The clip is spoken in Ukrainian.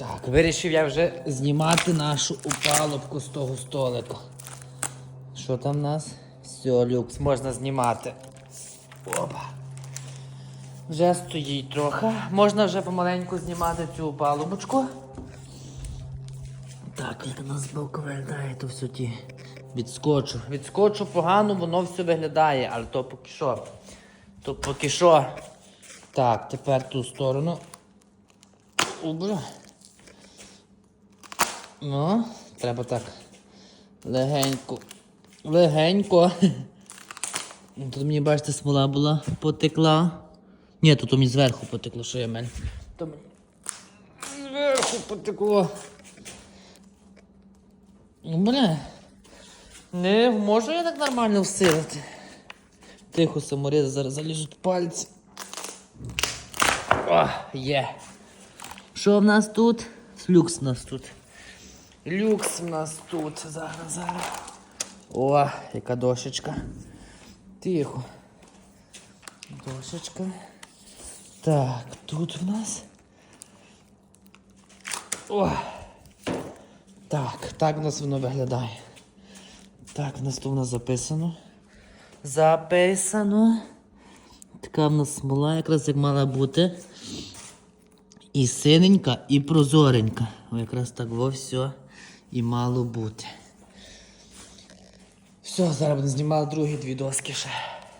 Так, вирішив я вже знімати нашу упалубку з того столика. Що там в нас? Все, люкс, можна знімати. Опа. Вже стоїть трохи. Можна вже помаленьку знімати цю палубочку. Так, як нас збоку виглядає, то все ті відскочу. Відскочу погано, воно все виглядає, але то поки що. То поки що. Так, тепер ту сторону. Убра. Ну, треба так. Легенько. Легенько. Ну, Тут мені, бачите, смола була потекла. Ні, тут мені зверху потекло, що я мене. То мені зверху потекло. Ну, бля. Не можу я так нормально всилити. Тихо, саморези зараз заліжуть пальці. О, є. Що в нас тут? Люкс в нас тут. Люкс в нас тут. Зараз, зараз. О, яка дошечка. Тихо. Дошечка. Так, тут в нас. О. Так, так в нас воно виглядає. Так, в нас тут в нас записано. Записано. Така в нас смола, якраз як мала бути. І синенька, і прозоренька. О, якраз так во все і мало бути. Все, зараз будемо знімати другі дві доски ще.